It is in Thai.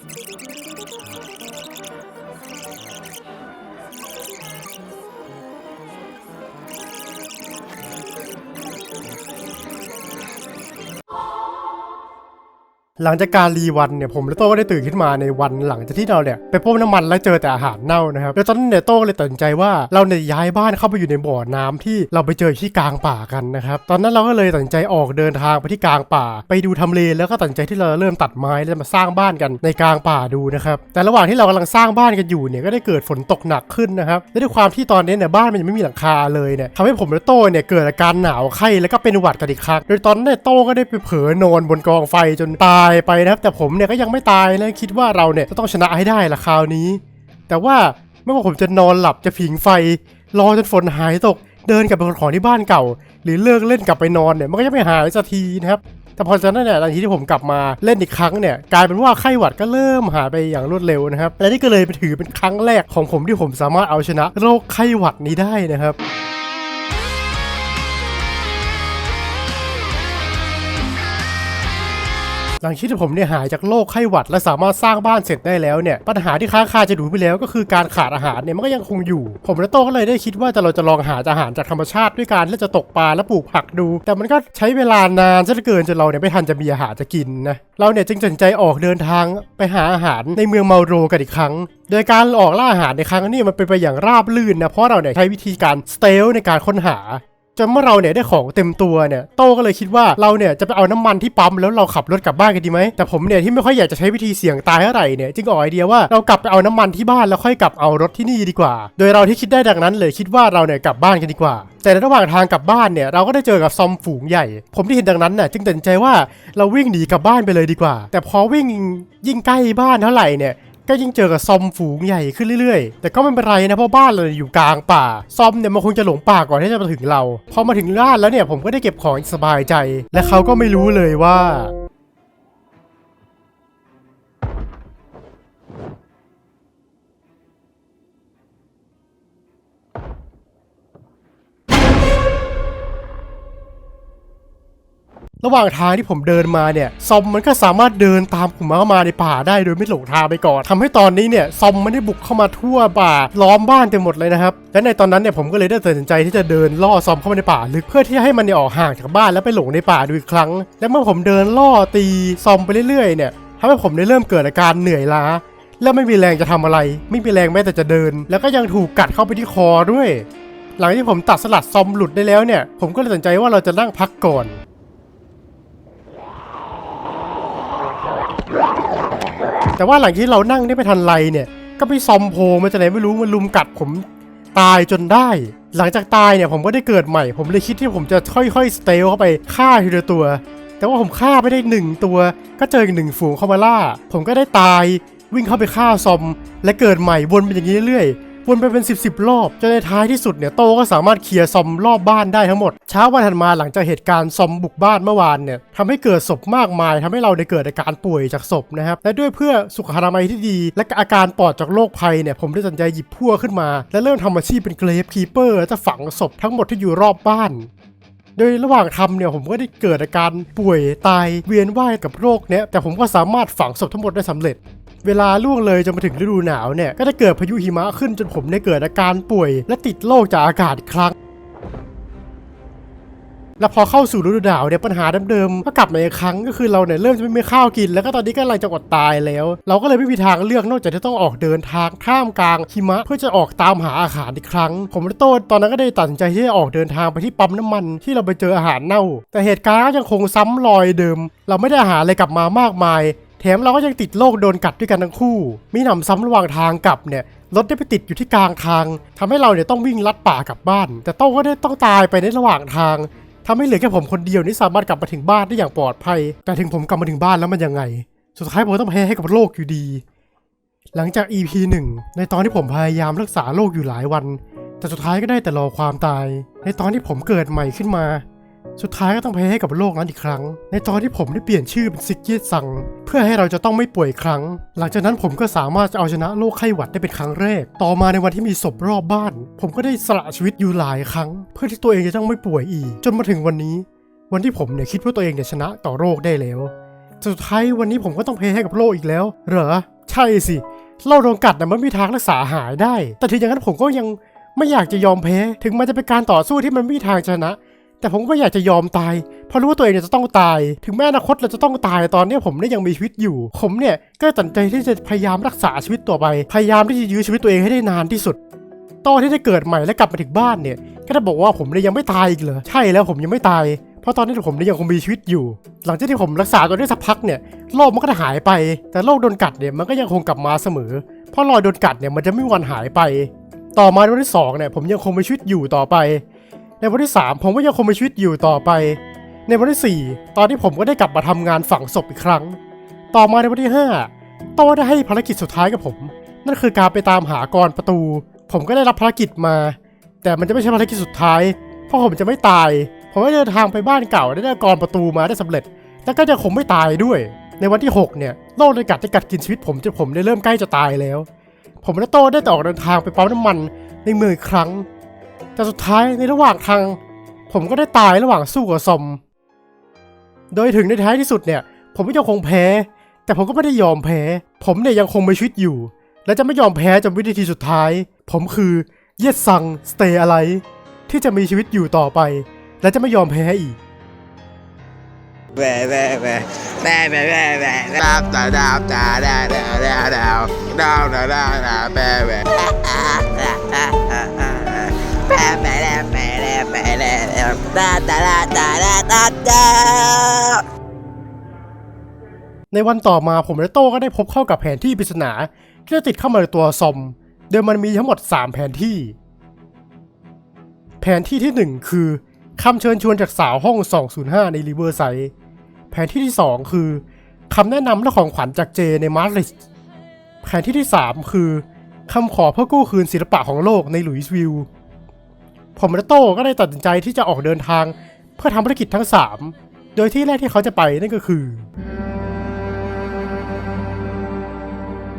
Thank you. หลังจากการรีวันเนี่ยผมและโต้ก็ได้ตื่นขึ้นมาในวันหลังจากที่เราเนี่ยไปพบน้ำมันและเจอแต่อาหารเน่านะครับแล้วตอนนั้นเนี่ยโต้ก็เลยตัดสินใจว่าเราเนี่ยย้ายบ้านเข้าไปอยู่ในบ่อน้ำที่เราไปเจอที่กลางป่ากันนะครับตอนนั้นเราก็เลยตัดสินใจออกเดินทางไปที่กลางป่า ไปดูทำเลแล้วก็ตัดสินใจที่เราเริ่มตัดไม้แล้วมาสร้างบ้านกันในกลางป่าดูนะครับแต่ระหว่างที่เรากำลังสร้างบ้านกันอยู่เนี่ยก็ได้เกิดฝนตกหนักขึ้นนะครับและด้วยความที่ตอนนี้เนี่ยบ้านมันยังไม่มีหลังคาเลยเนี่ยทำให้ผมและโต้เนี่ยเกิดอาการหนาวไข้แล้วก็เป็นหวัดกันอีกครั้งโดยตอนนั้นเนี่ยโต้ก็ได้ไปเผลอนอนบนกองไฟจนตายไปนะครับ แต่ผมเนี่ยก็ยังไม่ตายนะคิดว่าเราเนี่ยจะต้องชนะให้ได้ละคราวนี้ แต่ว่าไม่ว่าผมจะนอนหลับจะผิงไฟ รอจนฝนหายตก เดินกลับไปของที่บ้านเก่า หรือเลิกเล่นกลับไปนอนเนี่ยมันก็ยังไม่หายสักทีนะครับแต่พอจากนั้นเนี่ยหลังจากที่ผมกลับมาเล่นอีกครั้งเนี่ยกลายเป็นว่าไข้หวัดก็เริ่มหายไปอย่างรวดเร็วนะครับและนี่ก็เลยถือเป็นครั้งแรกของผมที่ผมสามารถเอาชนะโรคไข้หวัดนี้ได้นะครับ หลังที่ผมเนี่ยหายจากโรคไข้หวัด และสามารถสร้างบ้านเสร็จได้แล้วเนี่ยปัญหาที่ค้างคาจะดูไปแล้ว ก็คือการขาดอาหารเนี่ยมันก็ยังคงอยู่ ผมและโต้ก็เลยได้คิดว่าจะเราจะลองหาอาหารจากธรรมชาติด้วยการที่จะตกปลาและปลูกผักดู แต่มันก็ใช้เวลานานซะเหลือเกินจนเราเนี่ยไม่ทันจะมีอาหารจะกินนะเราเนี่ยจึงตัดใจออกเดินทางไปหาอาหารในเมืองเมาโรกันอีกครั้ง โดยการออกล่าอาหารในครั้งนี้มันเป็นไปอย่างราบลื่นนะเพราะเราเนี่ยใช้วิธีการสเตลในการค้นหา จนเมื่อเราเนี่ยได้ของเต็มตัวเนี่ยโต้ก็เลยคิดว่าเราเนี่ยจะไปเอาน้ำมันที่ปั๊มแล้วเราขับรถกลับบ้านกันดีไหมแต่ผมเนี่ยที่ไม่ค่อยอยากจะใช้วิธีเสี่ยงตายเท่าไหร่เนี่ยจึงออกไอเดียว่าเรากลับไปเอาน้ำมันที่บ้านแล้วค่อยกลับเอารถที่นี่ดีกว่า โดยเราที่คิดได้ดังนั้นเลยคิดว่าเราเนี่ยกลับบ้านกันดีกว่า แต่ในระหว่างทางกลับบ้านเนี่ยเราก็ได้เจอกับซอมฝูงใหญ่ ผมที่เห็นดังนั้นน่ะจึงตัดใจว่าเราวิ่งหนีกลับบ้านไปเลยดีกว่า แต่พอวิ่งยิ่งใกล้บ้านเท่าไหร่เนี่ย ก็ยิ่งเจอกับซอมฝูงใหญ่ขึ้นเรื่อยๆ แต่ก็ไม่เป็นไรนะเพราะบ้านเราอยู่กลางป่า ซอมเนี่ยมันคงจะหลงป่าก่อนที่จะมาถึงเรา พอมาถึงบ้านแล้วเนี่ยผมก็ได้เก็บของสบายใจ และเขาก็ไม่รู้เลยว่า ระหว่างทางที่ผมเดินมาเนี่ย ซอมมันก็สามารถเดินตามผมเข้ามาในป่าได้โดยไม่หลงทางไปก่อนทำให้ตอนนี้เนี่ยซอมมันได้บุกเข้ามาทั่วป่าล้อมบ้านเต็มหมดเลยนะครับ และในตอนนั้นเนี่ยผมก็เลยได้ตัดสินใจที่จะเดินล่อซอมเข้ามาในป่าลึกเพื่อที่จะให้มันเนี่ยออกห่างจากบ้านแล้วไปหลงในป่าดูอีกครั้ง และเมื่อผมเดินล่อตีซอมไปเรื่อยๆเนี่ยทำให้ผมได้เริ่มเกิดอาการเหนื่อยล้าและไม่มีแรงจะทำอะไร ไม่มีแรงแม้แต่จะเดิน แล้วก็ยังถูกกัดเข้าไปที่คอด้วย หลังที่ผมตัดสลัดซอมหลุดได้แล้วเนี่ย ผมก็เลยตัดสินใจว่าเราจะนั่งพักก่อน แต่ว่าหลังที่เรานั่งได้ไม่ทันไรเนี่ย ก็ไปซอมโพมาจากไหนไม่รู้มันลุมกัดผมตายจนได้ หลังจากตายเนี่ยผมก็ได้เกิดใหม่ ผมเลยคิดที่ผมจะค่อยๆสเตลเข้าไปฆ่าทีละตัว แต่ว่าผมฆ่าไม่ได้หนึ่งตัว ก็เจออีกหนึ่งฝูงเข้ามาล่า ผมก็ได้ตายวิ่งเข้าไปฆ่าซอม และเกิดใหม่วนไปอย่างนี้เรื่อยๆ วนไปเป็น 10บสรอบ จนในท้ายที่สุดเนี่ยโตก็สามารถเคลียร์ซอมรอบบ้านได้ทั้งหมด เช้าวันถัดมาหลังจากเหตุการณ์ซอมบุกบ้านเมื่อวานเนี่ยทำให้เกิดศพมากมายทำให้เราได้เกิดอาการป่วยจากศพนะครับและด้วยเพื่อสุขอนามัยที่ดี และอาการปลอดจากโรคภัยเนี่ยผมได้ตัดใจหยิบพั่วขึ้นมา และเริ่มทำอาชีพเป็นเกรฟคีเปอร์จะฝังศพทั้งหมดที่อยู่รอบบ้านโดยระหว่างทำเนี่ยผมก็ได้เกิดอาการป่วยตายเวียนว่ายกับโรคเนี้ยแต่ผมก็สามารถฝังศพทั้งหมดได้สำเร็จ เวลาล่วงเลยจนมาถึงฤดูหนาวเนี่ยก็ได้เกิดพายุหิมะขึ้นจนผมได้เกิดอาการป่วย และติดโรคจากอากาศอีกครั้งแล้วพอเข้าสู่ฤดูหนาวเนี่ยปัญหาเดิมๆก็กลับมาอีกครั้งก็คือเราเนี่ยเริ่มจะไม่มีข้าวกิน แล้วก็ตอนนี้ก็กำลังจะอดตายแล้ว เราก็เลยไม่มีทางเลือกนอกจากที่ต้องออกเดินทางท่ามกลางหิมะ เพื่อจะออกตามหาอาหารอีกครั้ง ผมและโต้ตอนนั้นก็ได้ตัดสินใจที่จะออกเดินทางไปที่ปั๊มน้ำมันที่เราไปเจออาหารเน่า แต่เหตุการณ์ก็ยังคงซ้ำรอยเดิม เราไม่ได้อาหารอะไรกลับมามากมาย แถมเราก็ยังติดโรคโดนกัดด้วยกันทั้งคู่ มีหนำซ้ำระหว่างทางกลับเนี่ยรถได้ไปติดอยู่ที่กลางทางทำให้เราเนี่ยต้องวิ่งลัดป่ากลับบ้าน แต่โต้ก็ได้ต้องตายไปในระหว่างทางทำให้เหลือแค่ผมคนเดียวที่สามารถกลับมาถึงบ้านได้อย่างปลอดภัย แต่ถึงผมกลับมาถึงบ้านแล้วมันยังไง สุดท้ายผมต้องแพ้ให้กับโรคอยู่ดี หลังจาก EP 1 ในตอนที่ผมพยายามรักษาโรคอยู่หลายวัน แต่สุดท้ายก็ได้แต่รอความตาย ในตอนที่ผมเกิดใหม่ขึ้นมา สุดท้ายก็ต้องแพ้ให้กับโลกนั้นอีกครั้ง ในตอนที่ผมได้เปลี่ยนชื่อเป็นซิกเกียซัง เพื่อให้เราจะต้องไม่ป่วยอีกครั้ง หลังจากนั้นผมก็สามารถจะเอาชนะโรคไข้หวัดได้เป็นครั้งแรก ต่อมาในวันที่มีศพรอบบ้าน ผมก็ได้สละชีวิตอยู่หลายครั้ง เพื่อที่ตัวเองจะต้องไม่ป่วยอีก จนมาถึงวันนี้ วันที่ผมเนี่ยคิดว่าตัวเองเนี่ยชนะต่อโรคได้แล้วสุดท้ายวันนี้ผมก็ต้องแพ้ให้กับโรคอีกแล้ว เหรอ ใช่สิโรคโดนกัดนะมันไม่มีทางรักษาหายได้ แต่ถึงอย่างนั้นผมก็ยังไม่อยากจะยอมแพ้ ถึงมันจะเป็นการต่อสู้ที่มันไม่มีทางชนะ แต่ผมก็อยากจะยอมตาย เพราะรู้ว่าตัวเองเนี่ยจะต้องตาย ถึงแม้อนาคตเราจะต้องตายตอนนี้ผมเนี่ยยังมีชีวิตอยู่ ผมเนี่ยก็ตัดใจที่จะพยายามรักษาชีวิตต่อไป พยายามที่จะยื้อชีวิตตัวเองให้ได้นานที่สุดตอนที่ได้เกิดใหม่และกลับมาถึงบ้านเนี่ย ก็จะบอกว่าผมเนี่ยยังไม่ตายอีกเหรอ ใช่แล้วผมยังไม่ตาย เพราะตอนนี้ผมเนี่ยยังคงมีชีวิตอยู่ หลังจากที่ผมรักษาตัวได้สักพักเนี่ยโรคมันก็จะหายไป แต่โรคโดนกัดเนี่ยมันก็ยังคงกลับมาเสมอ เพราะรอยโดนกัดเนี่ยมันจะไม่มีวันหายไป ต่อมาวันที่สองเนี่ยผมยังคงมีชีวิตอยู่ต่อไป ในวันที่สามผมก็ยังคงมีชีวิตอยู่ต่อไป ในวันที่สี่ตอนที่ผมก็ได้กลับมาทำงานฝังศพอีกครั้ง ต่อมาในวันที่ห้าโตได้ให้ภารกิจสุดท้ายกับผม นั่นคือการไปตามหากรประตู ผมก็ได้รับภารกิจมา แต่มันจะไม่ใช่ภารกิจสุดท้าย เพราะผมจะไม่ตาย ผมก็เดินทางไปบ้านเก่าได้ได้กรประตูมาได้สำเร็จ แล้วก็จะคงไม่ตายด้วย ในวันที่ 6 เนี่ยโรคในกัดจะกัดกินชีวิตผมจนผมได้เริ่มใกล้จะตายแล้ว ผมและโต้ได้ต่ออกเดินทางไปปั๊มน้ำมันในเมืองอีกครั้ง แต่สุดท้ายในระหว่างทาง ผมก็ได้ตายระหว่างสู้กับซอม โดยถึงในท้ายที่สุดเนี่ย ผมก็ยังคงแพ้ แต่ผมก็ไม่ได้ยอมแพ้ ผมเนี่ยยังคงมีชีวิตอยู่ และจะไม่ยอมแพ้จนวินาทีสุดท้าย ผมคือเยสซังสเตย์อะไรที่จะมีชีวิตอยู่ต่อไป และจะไม่ยอมแพ้อีกแวแหวแหวแหวแหวแหวแหวดาวดาวดาวดาวดาวดาวดาวดาวดาวดาวแหวแหวแหวแหวแหว แหวแหวแหวแหวดาวดาวดาวดาวดาวดาในวันต่อมาผมและโต้ก็ได้พบเข้ากับแผนที่ปริศนาที่จะติดเข้ามาในตัวซอม โดยมันมีทั้งหมด 3 แผนที่ แผนที่ที่ 1 คือคำเชิญชวนจากสาวห้อง 205 ในริเวอร์ไซด์แผนที่ที่ 2 คือคำแนะนำและของขวัญจากเจในมาร์ริสแผนที่ที่ 3 คือคำขอเพื่อกู้คืนศิลปะของโลกในหลุยส์วิลล์ ผมและโต้ก็ได้ตัดสินใจที่จะออกเดินทาง เพื่อทำภารกิจทั้ง 3 โดยที่แรกที่เขาจะไปนั่นก็คือ